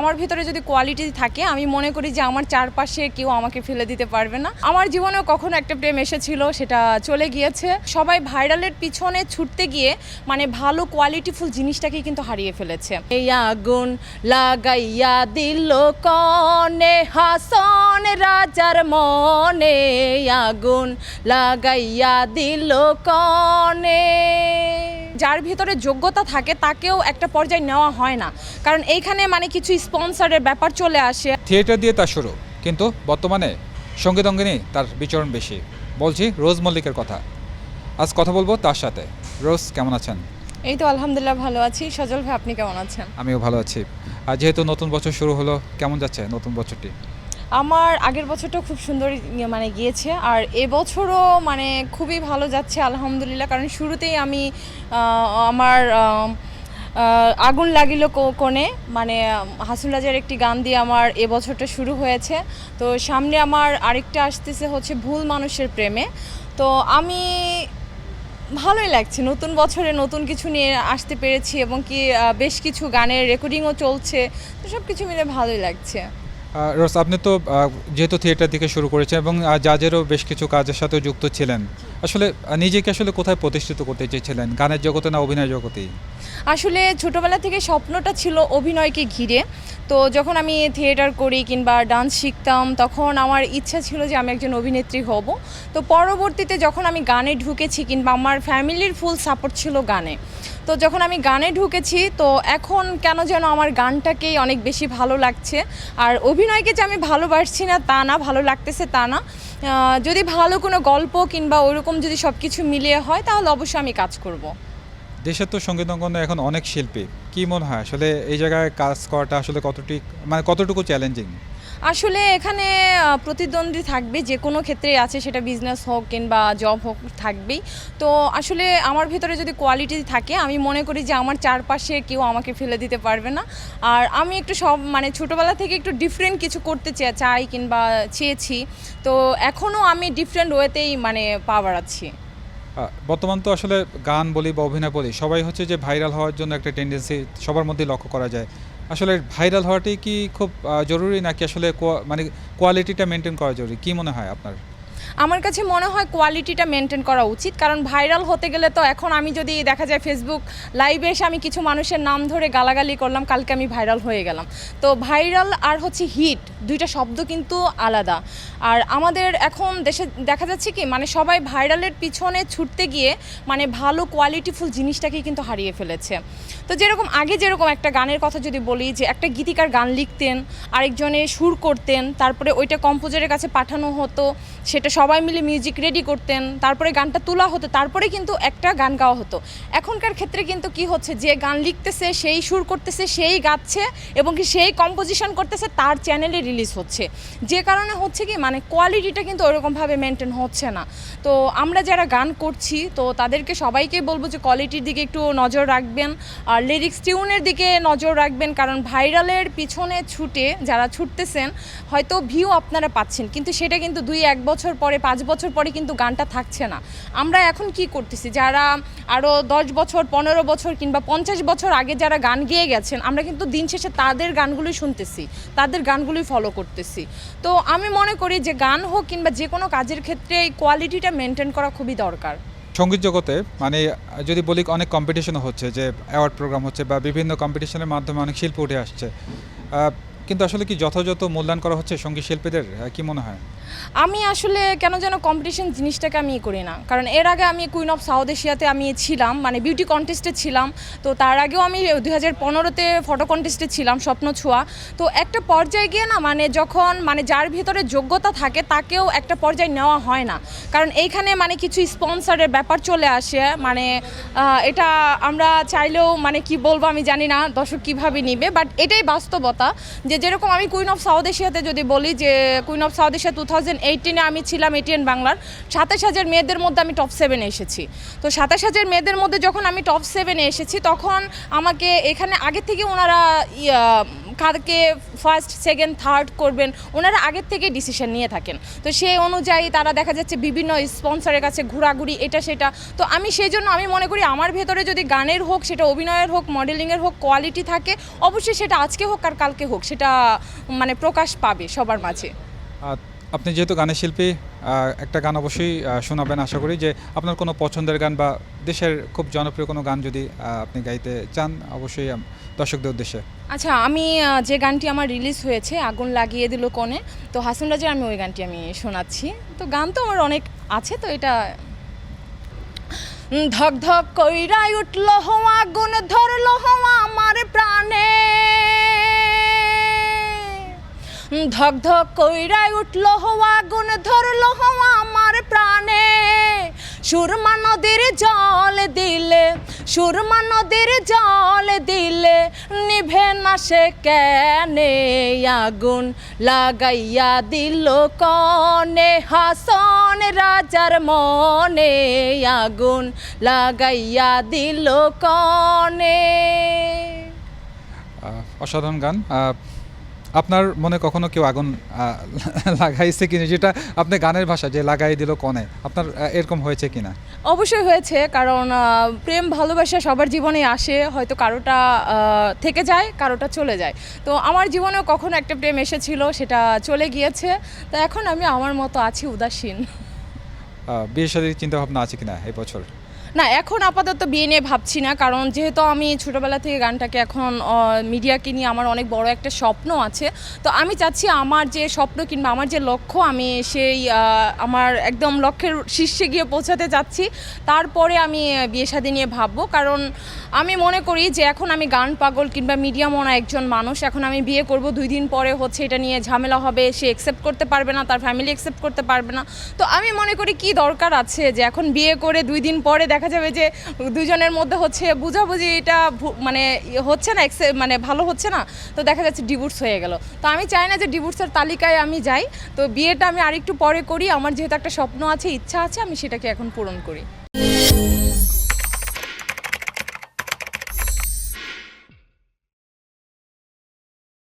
আমার ভিতরে যদি কোয়ালিটি থাকে, আমি মনে করি যে আমার চারপাশে কেউ আমাকে ফেলে দিতে পারবে না। আমার জীবনেও কখনো একটা প্রেম এসেছিল, সেটা চলে গিয়েছে। সবাই ভাইরালের পিছনে ছুটতে গিয়ে মানে ভালো কোয়ালিটিফুল জিনিসটাকেই কিন্তু হারিয়ে ফেলেছে। এই আগুন লাগাইয়া দিল কনে, হাসন রাজার মনে। আগুন লাগাইয়া দিল কনে। যার ভিতরে যোগ্যতা থাকে তাকেও একটা পর্যায়ে নেওয়া হয় না। কারণ এইখানে মানে কিছু স্পন্সরের ব্যাপার চলে আসে। থিয়েটার দিয়ে তার শুরু কিন্তু বর্তমানে সংগীত অঙ্গনে তার বিচরণ বেশি। বলছি রোজ মল্লিকের কথা। আজ কথা বলব তার সাথে। রোজ কেমন আছেন? এই তো আলহামদুলিল্লাহ ভালো আছি। সজল ভাই আপনি কেমন আছেন? আমিও ভালো আছি। আর যেহেতু নতুন বছর শুরু হলো কেমন যাচ্ছে নতুন বছরটি? আমার আগের বছরটা খুব সুন্দর মানে গিয়েছে। আর এবছরও মানে খুবই ভালো যাচ্ছে, আলহামদুলিল্লাহ। কারণ শুরুতেই আমি আমার আগুন লাগিল কোণে। মানে হাসুল রাজার একটি গান দিয়ে আমার এবছরটা শুরু হয়েছে। তো সামনে আমার আরেকটা আসতেছে হচ্ছে ভুল মানুষের প্রেমে। তো আমি ভালোই লাগছে। নতুন বছরে নতুন কিছু নিয়ে আসতে পেরেছি এবং কি বেশ কিছু গানের রেকর্ডিংও চলছে। তো সব কিছু মিলে ভালোই লাগছে। রোজ আপনি তো যেহেতু থিয়েটার থেকে শুরু করেছেন এবং জাজেরও বেশ কিছু কাজের সাথে যুক্ত ছিলেন। আসলে নিজেকে আসলে কোথায় প্রতিষ্ঠিত করতে চেয়েছিলেন? গানের জগতে না অভিনয় জগতেই আসলে ছোটবেলা থেকে স্বপ্নটা ছিল অভিনয়কে ঘিরে। তো যখন আমি থিয়েটার করি কিংবা ডান্স শিখতাম, তখন আমার ইচ্ছা ছিল যে আমি একজন অভিনেত্রী হব। তো পরবর্তীতে যখন আমি গানে ঢুকেছি কিংবা আমার ফ্যামিলির ফুল সাপোর্ট ছিল গানে, তো যখন আমি গানে ঢুকেছি, তো এখন কেন যেন আমার গানটাকেই অনেক বেশি ভালো লাগছে। আর অভিনয়কে যে আমি ভালোবাসছি না, তা না, ভালো লাগতেছে তা না। যদি ভালো কোনো গল্প কিংবা ওইরকম যদি সব কিছু মিলিয়ে হয়, তাহলে অবশ্যই আমি কাজ করব। দেশের তো সংগীত অঙ্গনে এখন অনেক শিল্পী। কি মনে হয়? আসলে এই জায়গায় কাজ করাটা আসলে কতটি মানে কতটুকু চ্যালেঞ্জিং আসলে এখানে প্রতিদ্বন্দ্বী থাকবে, যে কোনো ক্ষেত্রেই আছে, সেটা বিজনেস হোক কিংবা জব হোক, থাকবেই। তো আসলে আমার ভিতরে যদি কোয়ালিটি থাকে, আমি মনে করি যে আমার চারপাশে কেউ আমাকে ফেলে দিতে পারবে না। আর আমি একটু সব মানে ছোটোবেলা থেকে একটু ডিফারেন্ট কিছু করতে চাই কিংবা চেয়েছি। তো এখনও আমি ডিফারেন্ট ওয়েতেই মানে পা বাড়াচ্ছি। বর্তমান তো আসলে গান বলি বা অভিনয় বলি, সবাই হচ্ছে যে ভাইরাল হওয়ার জন্য একটা টেন্ডেন্সি সবার মধ্যে লক্ষ্য করা যায়। আসলে ভাইরাল হওয়াটাই কি খুব জরুরি নাকি আসলে মানে কোয়ালিটিটা মেনটেন করা জরুরি? কি মনে হয় আপনার? আমার কাছে মনে হয় কোয়ালিটিটা মেনটেন করা উচিত। কারণ ভাইরাল হতে গেলে তো এখন আমি যদি দেখা যায় ফেসবুক লাইভে এসে আমি কিছু মানুষের নাম ধরে গালাগালি করলাম, কালকে আমি ভাইরাল হয়ে গেলাম। তো ভাইরাল আর হচ্ছে হিট দুইটা শব্দ কিন্তু আলাদা। আর আমাদের এখন দেশে দেখা যাচ্ছে কি মানে সবাই ভাইরালের পিছনে ছুটতে গিয়ে মানে ভালো কোয়ালিটিফুল জিনিসটাকেই কিন্তু হারিয়ে ফেলেছে। তো যেরকম, আগে যেরকম একটা গানের কথা যদি বলি যে একটা গীতিকার গান লিখতেন, আরেকজনে সুর করতেন, তারপরে ওইটা কম্পোজারের কাছে পাঠানো হতো, সেটা সবাই মিলে মিউজিক রেডি করতেন, তারপরে গানটা তোলা হতো, তারপরে কিন্তু একটা গান গাওয়া হতো। এখনকার ক্ষেত্রে কিন্তু কি হচ্ছে, যে গান লিখতেছে, সেই সুর করতেছে, সেই গাচ্ছে এবং কি সেই কম্পোজিশন করতেছে, তার চ্যানেলে রিলিজ হচ্ছে। যে কারণে হচ্ছে কি মানে কোয়ালিটিটা কিন্তু ওরকমভাবে মেনটেন হচ্ছে না। তো আমরা যারা গান করছি, তো তাদেরকে সবাইকে বলব যে কোয়ালিটির দিকে একটু নজর রাখবেন, আর লিরিক্স টিউনের দিকে নজর রাখবেন, কারণ ভাইরালের পিছনে ছুটে যারা ছুটতেছেন, হয়তো ভিউ আপনারা পাচ্ছেন, কিন্তু সেটা কিন্তু দুই এক বছর পরে পাঁচ বছর পরে কিন্তু গানটা থাকছে না। আমরা এখন কি করতেছি? যারা আরও দশ বছর, পনেরো বছর কিংবা পঞ্চাশ বছর আগে যারা গান গেয়ে গেছেন, আমরা কিন্তু দিন শেষে তাদের গানগুলোই শুনতেছি, তাদের গানগুলোই ফলো করতেছি। তো আমি মনে করি যে গান হোক কিংবা যে কোনো কাজের ক্ষেত্রে এই কোয়ালিটিটা মেনটেন করা খুবই দরকার। সংগীত জগতে মানে যদি বলি অনেক কম্পিটিশনও হচ্ছে, যে অ্যাওয়ার্ড প্রোগ্রাম হচ্ছে বা বিভিন্ন কম্পিটিশনের মাধ্যমে অনেক শিল্প উঠে আসছে। কিন্তু আসলে কি যথাযথ মূল্যায়ন করা হচ্ছে সংগীত শিল্পীদের? কি মনে হয়? আমি আসলে কেন যেন কম্পিটিশন জিনিসটাকে আমি করি না। কারণ এর আগে আমি কুইন অফ সাউথ এশিয়াতে আমি ছিলাম মানে বিউটি কন্টেস্টে ছিলাম। তো তার আগেও আমি দুই হাজার পনেরোতে ফটো কন্টেস্টে ছিলাম, স্বপ্ন ছোঁয়া। তো একটা পর্যায়ে গিয়ে না মানে যখন মানে যার ভিতরে যোগ্যতা থাকে, তাকেও একটা পর্যায়ে নেওয়া হয় না। কারণ এইখানে মানে কিছু স্পন্সরের ব্যাপার চলে আসে মানে এটা আমরা চাইলেও মানে কি বলব আমি জানি না, দর্শক কীভাবে নিবে বাট এটাই বাস্তবতা যে যেরকম আমি কুইন অফ সাউথ এশিয়াতে যদি বলি যে queen of South Asia two thousand এইটিনে আমি ছিলাম এটিএন বাংলার সাতাশ হাজার মেয়েদের মধ্যে আমি টপ সেভেনে এসেছি। তো সাতাশ হাজার মেয়েদের মধ্যে যখন আমি টপ সেভেনে এসেছি, তখন আমাকে এখানে আগে থেকে ওনারা কারকে ফার্স্ট সেকেন্ড থার্ড করবেন, ওনারা আগের থেকে ডিসিশন নিয়ে থাকেন। তো সেই অনুযায়ী তারা দেখা যাচ্ছে বিভিন্ন স্পন্সরের কাছে ঘোরাঘুরি, এটা, সেটা। তো আমি সেই জন্য আমি মনে করি আমার ভেতরে যদি গানের হোক, সেটা অভিনয়ের হোক মডেলিংয়ের হোক কোয়ালিটি থাকে, অবশ্যই সেটা আজকে হোক আর কালকে হোক, সেটা মানে প্রকাশ পাবে সবার মাঝে। আর আপনি যেহেতু গানের শিল্পী একটা গান অবশ্যই শোনাবেন আশা করি যে আপনার কোনো পছন্দের গান বা দেশের খুব জনপ্রিয় কোনো গান যদি আপনি গাইতে চান, অবশ্যই দর্শকদের উদ্দেশ্যে। আচ্ছা আমি যে গানটি আমার রিলিজ হয়েছে, আগুন লাগিয়ে দিল কোণে, তো হাসিন রাজের আমি ওই গানটি আমি শোনাচ্ছি। তো গান তো আমার অনেক আছে, তো এটা ধক ধক কইরাই উঠল হো আগুন ধরল ধক ধক কইরাই উঠল হো গুণ ধরল হো আমার প্রাণে। সুরমা নদীর জল দিলে, সুরমা নদীর জল দিলে, নিভে না সে কেনে আগুন লাগাইয়া দিল কনে। হাসন রাজার মনে আগুন লাগাইয়া দিল কনে। অসাধারণ গান। আপনার মনে কখনো কেউ আগুন লাগাইছে কিনা? যেটা আপনি গানের ভাষা যে লাগাই দিল কনে আপনার এরকম হয়েছে কিনা? অবশ্যই হয়েছে কারণ প্রেম ভালোবাসা সবার জীবনে আসে হয়তো কারোটা থেকে যায় কারোটা চলে যায়। তো আমার জীবনেও কখনো একটা প্রেম এসেছিল সেটা চলে গিয়েছে। তো এখন আমি আমার মতো আছি উদাসীন। সাথে চিন্তা ভাবনা আছে কিনা এই বছর? না, এখন আপাতত বিয়ে নিয়ে ভাবছি না, কারণ যেহেতু আমি ছোটোবেলা থেকে গানটাকে এখন মিডিয়াকে নিয়ে আমার অনেক বড় একটা স্বপ্ন আছে, তো আমি চাচ্ছি আমার যে স্বপ্ন কিংবা আমার যে লক্ষ্য, আমি সেই আমার একদম লক্ষ্যের শীর্ষে গিয়ে পৌঁছাতে চাচ্ছি, তারপরে আমি বিয়ে শাদী নিয়ে ভাববো, কারণ আমি মনে করি যে এখন আমি গান পাগল কিংবা মিডিয়া মনা একজন মানুষ, এখন আমি বিয়ে করব, দুই দিন পরে হচ্ছে এটা নিয়ে ঝামেলা হবে, সে অ্যাকসেপ্ট করতে পারবে না, তার ফ্যামিলি অ্যাকসেপ্ট করতে পারবে না, তো আমি মনে করি কি দরকার আছে যে এখন বিয়ে করে দুই দিন পরে দেখা যাবে যে দুজনের মধ্যে হচ্ছে বুঝাবুঝি এটা মানে ইয়ে হচ্ছে না মানে ভালো হচ্ছে না, তো দেখা যাচ্ছে ডিভোর্স হয়ে গেল। তো আমি চাই না যে ডিভোর্সের তালিকায় আমি যাই, তো বিয়েটা আমি আরেকটু পরে করি, আমার যেহেতু একটা স্বপ্ন আছে, ইচ্ছা আছে, আমি সেটাকে এখন পূরণ করি।